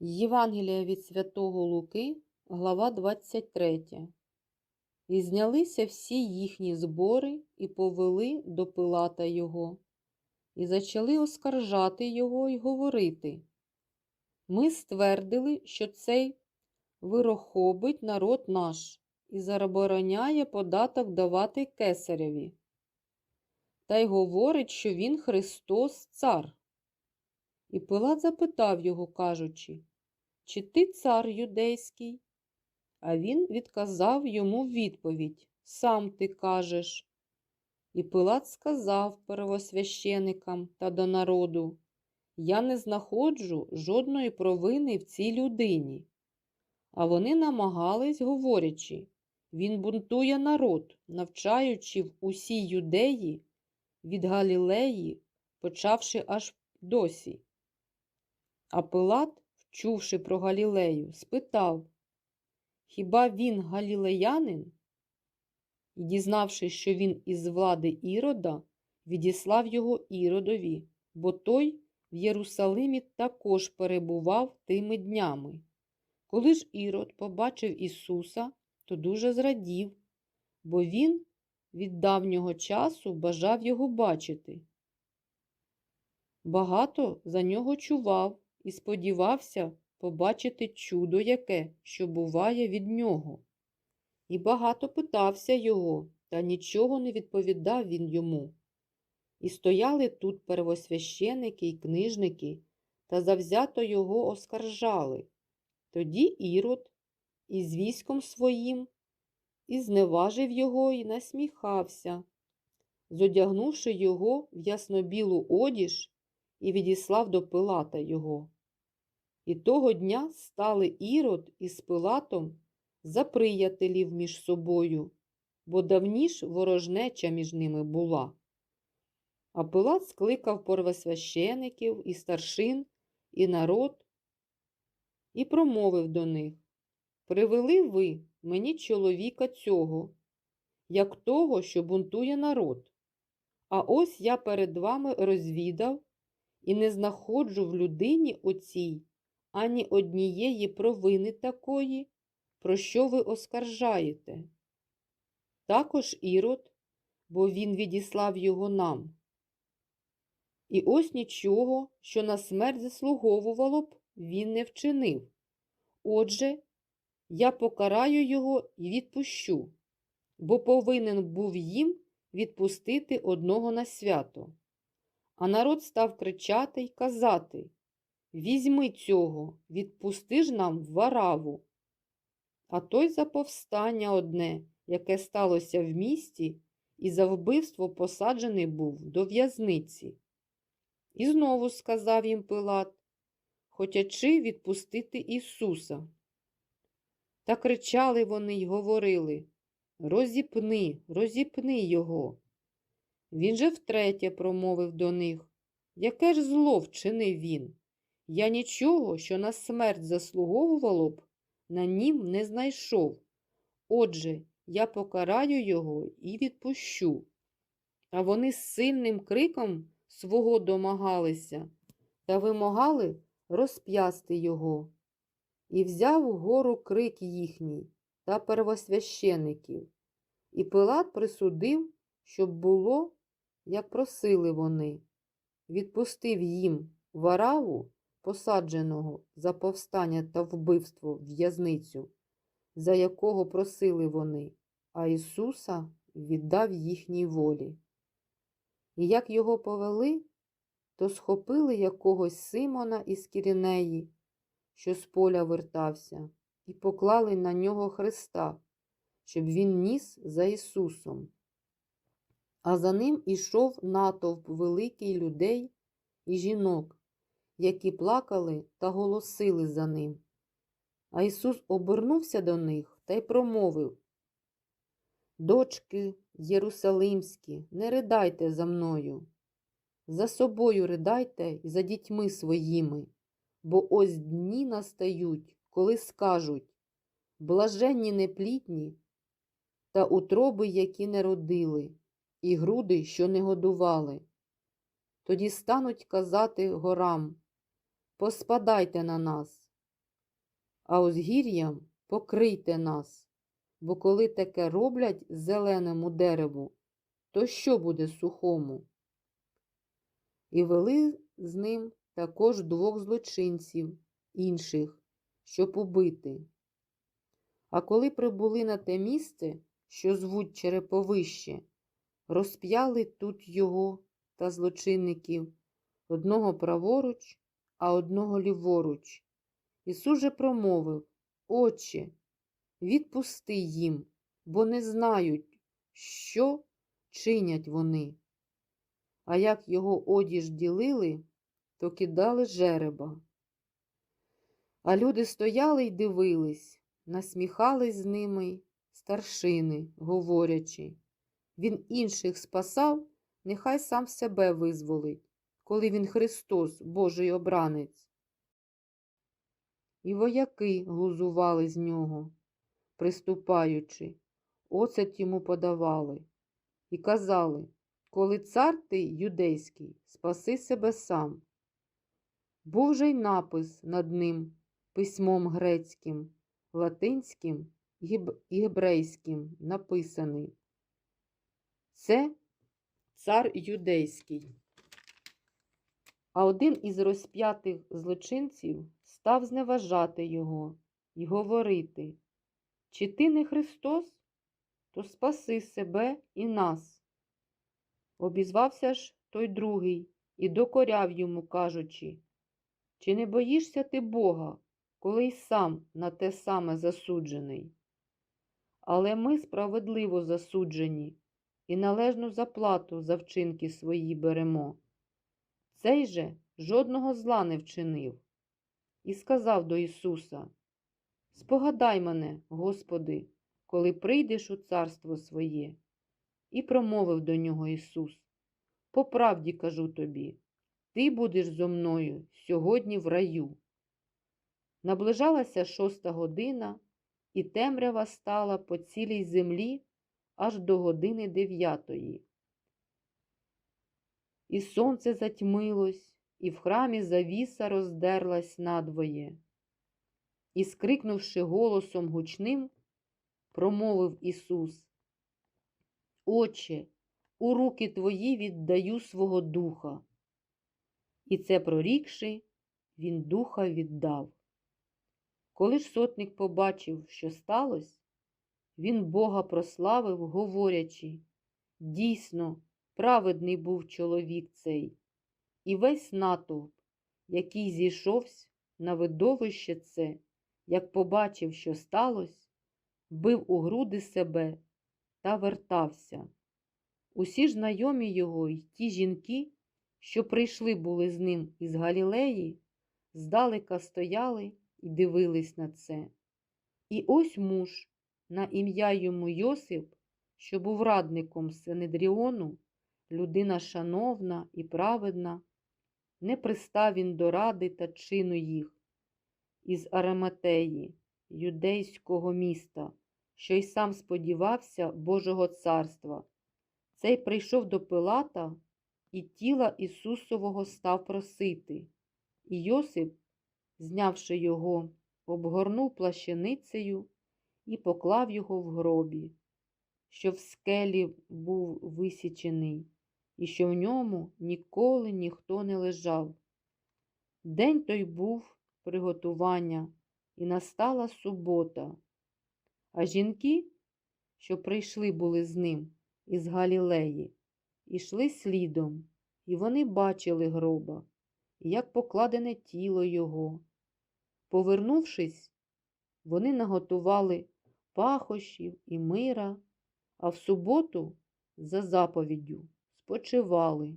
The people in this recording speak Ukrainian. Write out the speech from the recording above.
Євангелія від Святого Луки, глава 23. І знялися всі їхні збори і повели до Пилата його, і зачали оскаржати його й говорити. Ми ствердили, що цей вирохобить народ наш і забороняє податок давати кесареві. Та й говорить, що він Христос цар. І Пилат запитав його, кажучи, чи ти цар юдейський? А він відказав йому відповідь Сам ти кажеш. І Пилат сказав первосвященикам та до народу Я не знаходжу жодної провини в цій людині. А вони намагались, говорячи, він бунтує народ, навчаючи в усій юдеї від Галілеї, почавши аж досі. А Пилат, вчувши про Галілею, спитав Хіба він галілеянин? І, дізнавшись, що він із влади Ірода, відіслав його Іродові, бо той в Єрусалимі також перебував тими днями. Коли ж Ірод побачив Ісуса, то дуже зрадів, бо він від давнього часу бажав його бачити. Багато за нього чував і сподівався побачити чудо яке, що буває від нього. І багато питався його, та нічого не відповідав він йому. І стояли тут первосвященики й книжники, та завзято його оскаржали. Тоді Ірод із військом своїм і зневажив його і насміхався, зодягнувши його в яснобілу одіж, і відіслав до Пилата його. І того дня стали Ірод із Пилатом за приятелів між собою, бо давніш ворожнеча між ними була. А Пилат скликав первосвящеників і старшин, і народ, і промовив до них Привели ви мені чоловіка цього, як того, що бунтує народ. А ось я перед вами розвідав і не знаходжу в людині оцій ані однієї провини такої, про що ви оскаржаєте. Також Ірод, бо він відіслав його нам. І ось нічого, що на смерть заслуговувало б, він не вчинив. Отже, я покараю його і відпущу, бо повинен був їм відпустити одного на свято. А народ став кричати й казати Візьми цього, відпусти ж нам вараву. А той за повстання одне, яке сталося в місті, і за вбивство посаджений був до в'язниці. І знову сказав їм Пилат, хотячи відпустити Ісуса. Та кричали вони й говорили Розіпни, розіпни його. Він же втретє промовив до них Яке ж зло вчинив він? Я нічого, що на смерть заслуговувало б, на нім не знайшов. Отже, я покараю його і відпущу. А вони з сильним криком свого домагалися та вимагали розп'ясти його. І взяв гору крик їхній та первосвящеників. І Пилат присудив, щоб було, як просили вони, відпустив їм вараву, посадженого за повстання та вбивство в в'язницю, за якого просили вони, а Ісуса віддав їхній волі. І як його повели, то схопили якогось Симона із Кірінеї, що з поля вертався, і поклали на нього Христа, щоб він ніс за Ісусом. А за ним ішов натовп великий людей і жінок, які плакали та голосили за ним. А Ісус обернувся до них та й промовив Дочки Єрусалимські, не ридайте за мною. За собою ридайте і за дітьми своїми, бо ось дні настають, коли скажуть блаженні неплітні та утроби, які не родили, і груди, що не годували. Тоді стануть казати горам Поспадайте на нас, а узгір'ям покрийте нас, бо коли таке роблять зеленому дереву, то що буде сухому? І вели з ним також двох злочинців інших, щоб убити. А коли прибули на те місце, що звуть Череповище, розп'яли тут його та злочинників, одного праворуч, а одного ліворуч. Ісус же промовив Отче, відпусти їм, бо не знають, що чинять вони. А як його одіж ділили, то кидали жереба. А люди стояли й дивились, насміхались з ними старшини, говорячи Він інших спасав, нехай сам себе визволить, коли він Христос, Божий обранець. І вояки глузували з нього, приступаючи, оцет йому подавали, і казали коли цар ти юдейський, спаси себе сам. Був же й напис над ним письмом грецьким, латинським і гебрейським написаний. Це цар юдейський. А один із розп'ятих злочинців став зневажати його і говорити Чи ти не Христос, то спаси себе і нас. Обізвався ж той другий і докоряв йому, кажучи, чи не боїшся ти Бога, коли й сам на те саме засуджений? Але ми справедливо засуджені і належну заплату за вчинки свої беремо. Цей же жодного зла не вчинив. І сказав до Ісуса: Спогадай мене, Господи, коли прийдеш у царство своє. І промовив до нього Ісус: По правді кажу тобі, ти будеш зо мною сьогодні в раю. Наближалася шоста година, і темрява стала по цілій землі аж до години дев'ятої. І сонце затьмилось, і в храмі завіса роздерлась надвоє. І, скрикнувши голосом гучним, промовив Ісус Отче, у руки твої віддаю свого духа. І це прорікши, він духа віддав. Коли ж сотник побачив, що сталося, він Бога прославив, говорячи дійсно, праведний був чоловік цей, і весь натовп, який зійшовся на видовище це, як побачив, що сталося, бив у груди себе та вертався. Усі ж знайомі його й ті жінки, що прийшли були з ним із Галілеї, здалека стояли і дивились на це. І ось муж, на ім'я йому Йосип, що був радником Сенедріону, людина шановна і праведна, не пристав він до ради та чину їх із Араматеї, юдейського міста що й сам сподівався Божого царства. Цей прийшов до Пилата і тіла Ісусового став просити. І Йосип, знявши його, обгорнув плащаницею і поклав його в гробі, що в скелі був висічений, і що в ньому ніколи ніхто не лежав. День той був приготування, і настала субота. А жінки, що прийшли були з ним із Галілеї, ішли слідом, і вони бачили гроба, як покладене тіло його. Повернувшись, вони наготували пахощів і мира, а в суботу, за заповіддю, спочивали.